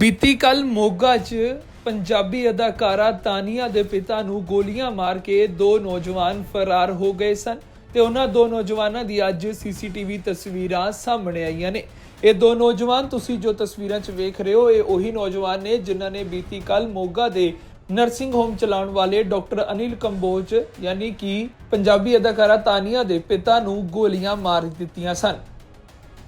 ਬੀਤੀ ਕੱਲ ਮੋਗਾ 'ਚ ਪੰਜਾਬੀ ਅਦਾਕਾਰਾ ਤਾਨੀਆ ਦੇ ਪਿਤਾ ਨੂੰ ਗੋਲੀਆਂ ਮਾਰ ਕੇ ਦੋ ਨੌਜਵਾਨ ਫਰਾਰ ਹੋ ਗਏ ਸਨ ਤੇ ਉਹਨਾਂ ਦੋ ਨੌਜਵਾਨਾਂ ਦੀ ਅੱਜ ਸੀਸੀਟੀਵੀ ਤਸਵੀਰਾਂ ਸਾਹਮਣੇ ਆਈਆਂ ਨੇ। ਇਹ ਦੋ ਨੌਜਵਾਨ ਤੁਸੀਂ ਜੋ ਤਸਵੀਰਾਂ 'ਚ ਵੇਖ ਰਹੇ ਹੋ, ਇਹ ਉਹੀ ਨੌਜਵਾਨ ਨੇ ਜਿਨ੍ਹਾਂ ਨੇ ਬੀਤੀ ਕੱਲ ਮੋਗਾ ਦੇ ਨਰਸਿੰਗ ਹੋਮ ਚਲਾਉਣ ਵਾਲੇ ਡਾਕਟਰ ਅਨਿਲ ਕੰਬੋਜ, ਯਾਨੀ ਕਿ ਪੰਜਾਬੀ ਅਦਾਕਾਰਾ ਤਾਨੀਆ ਦੇ ਪਿਤਾ ਨੂੰ ਗੋਲੀਆਂ ਮਾਰ ਦਿੱਤੀਆਂ ਸਨ।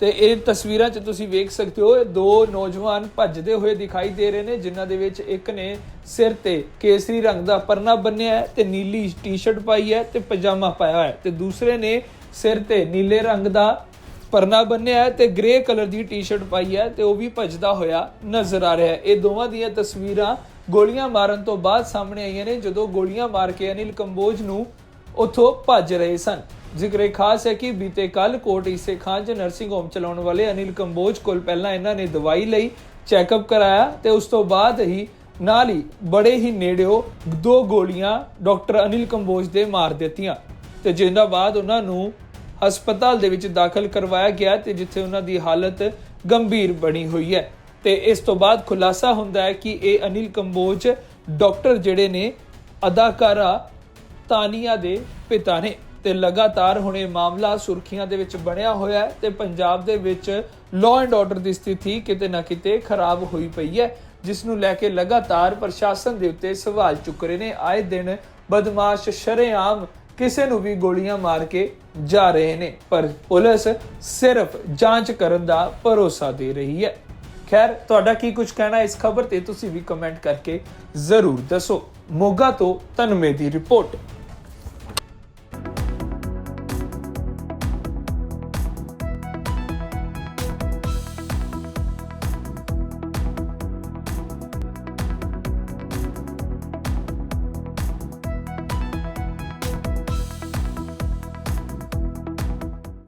ਤੇ ਇਹ ਤਸਵੀਰਾਂ 'ਚ ਤੁਸੀਂ ਵੇਖ ਸਕਦੇ ਹੋ ਦੋ ਨੌਜਵਾਨ ਭੱਜਦੇ ਹੋਏ ਦਿਖਾਈ ਦੇ ਰਹੇ ਨੇ, ਜਿਨ੍ਹਾਂ ਦੇ ਵਿੱਚ ਇੱਕ ਨੇ ਸਿਰ ਤੇ ਕੇਸਰੀ ਰੰਗ ਦਾ ਪਰਨਾ ਬੰਨਿਆ ਹੈ ਤੇ ਨੀਲੀ ਟੀ-ਸ਼ਰਟ ਪਾਈ ਹੈ ਤੇ ਪਜਾਮਾ ਪਾਇਆ ਹੋਇਆ ਹੈ ਤੇ ਦੂਸਰੇ ਨੇ ਸਿਰ ਤੇ ਨੀਲੇ ਰੰਗ ਦਾ ਪਰਨਾ ਬੰਨਿਆ ਹੈ ਤੇ ਗ੍ਰੇ ਕਲਰ ਦੀ ਟੀ-ਸ਼ਰਟ ਪਾਈ ਹੈ ਤੇ ਉਹ ਵੀ ਭੱਜਦਾ ਹੋਇਆ ਨਜ਼ਰ ਆ ਰਿਹਾ ਹੈ। ਇਹ ਦੋਵਾਂ ਦੀਆਂ ਤਸਵੀਰਾਂ ਗੋਲੀਆਂ ਮਾਰਨ ਤੋਂ ਬਾਅਦ ਸਾਹਮਣੇ ਆਈਆਂ ਨੇ, ਜਦੋਂ ਗੋਲੀਆਂ ਮਾਰ ਕੇ ਅਨਿਲ ਕੰਬੋਜ ਨੂੰ ਉੱਥੋਂ ਭੱਜ ਰਹੇ ਸਨ। ਜ਼ਿਕਰ ਇਹ ਖਾਸ ਹੈ ਕਿ ਬੀਤੇ ਕੱਲ ਕੋਟ ਈਸੇ ਖਾਨ ਚ ਨਰਸਿੰਗ ਹੋਮ ਚਲਾਉਣ ਵਾਲੇ ਅਨਿਲ ਕੰਬੋਜ ਕੋਲ ਪਹਿਲਾਂ ਇਹਨਾਂ ਨੇ ਦਵਾਈ ਲਈ, ਚੈੱਕਅਪ ਕਰਾਇਆ ਤੇ ਉਸ ਤੋਂ ਬਾਅਦ ਹੀ ਨਾਲ ਹੀ ਬੜੇ ਹੀ ਨੇੜਿਓ ਦੋ ਗੋਲੀਆਂ ਡਾਕਟਰ ਅਨਿਲ ਕੰਬੋਜ ਦੇ ਮਾਰ ਦਿੱਤੀਆਂ ਤੇ ਜਿੰਦਾ ਬਾਅਦ ਉਹਨਾਂ ਨੂੰ ਹਸਪਤਾਲ ਦੇ ਵਿੱਚ ਦਾਖਲ ਕਰਵਾਇਆ ਗਿਆ ਤੇ ਜਿੱਥੇ ਉਹਨਾਂ ਦੀ ਹਾਲਤ ਗੰਭੀਰ ਬਣੀ ਹੋਈ ਹੈ। ਤੇ ਇਸ ਤੋਂ ਬਾਅਦ ਖੁਲਾਸਾ ਹੁੰਦਾ ਹੈ ਕਿ ਇਹ ਅਨਿਲ ਕੰਬੋਜ ਡਾਕਟਰ ਜਿਹੜੇ ਨੇ ਅਦਾਕਾਰਾ ਤਾਨੀਆ ਦੇ ਪਿਤਾ ਨੇ। ਤੇ ਲਗਾਤਾਰ ਹੁਣ ਇਹ ਮਾਮਲਾ ਸੁਰਖੀਆਂ ਦੇ ਵਿੱਚ ਬਣਿਆ ਹੋਇਆ ਹੈ ਤੇ ਪੰਜਾਬ ਦੇ ਵਿੱਚ ਲਾਅ ਐਂਡ ਆਰਡਰ ਦੀ ਸਥਿਤੀ ਕਿਤੇ ਨਾ ਕਿਤੇ ਖਰਾਬ ਹੋਈ ਪਈ ਹੈ, ਜਿਸ ਨੂੰ ਲੈ ਕੇ ਲਗਾਤਾਰ ਪ੍ਰਸ਼ਾਸਨ ਦੇ ਉੱਤੇ ਸਵਾਲ ਚੁੱਕ ਰਹੇ ਨੇ। ਆਏ ਦਿਨ ਬਦਮਾਸ਼ ਸ਼ਰੇਆਮ ਕਿਸੇ ਨੂੰ ਵੀ ਗੋਲੀਆਂ ਮਾਰ ਕੇ ਜਾ ਰਹੇ ਨੇ, ਪਰ ਪੁਲਿਸ ਸਿਰਫ ਜਾਂਚ ਕਰਨ ਦਾ ਭਰੋਸਾ ਦੇ ਰਹੀ ਹੈ। ਖੈਰ, ਤੁਹਾਡਾ ਕੀ ਕੁਝ ਕਹਿਣਾ ਇਸ ਖਬਰ ਤੇ ਤੁਸੀਂ ਵੀ ਕਮੈਂਟ ਕਰਕੇ ਜ਼ਰੂਰ ਦੱਸੋ। ਮੋਗਾ ਤੋਂ ਤਨਮੇ ਦੀ ਰਿਪੋਰਟ।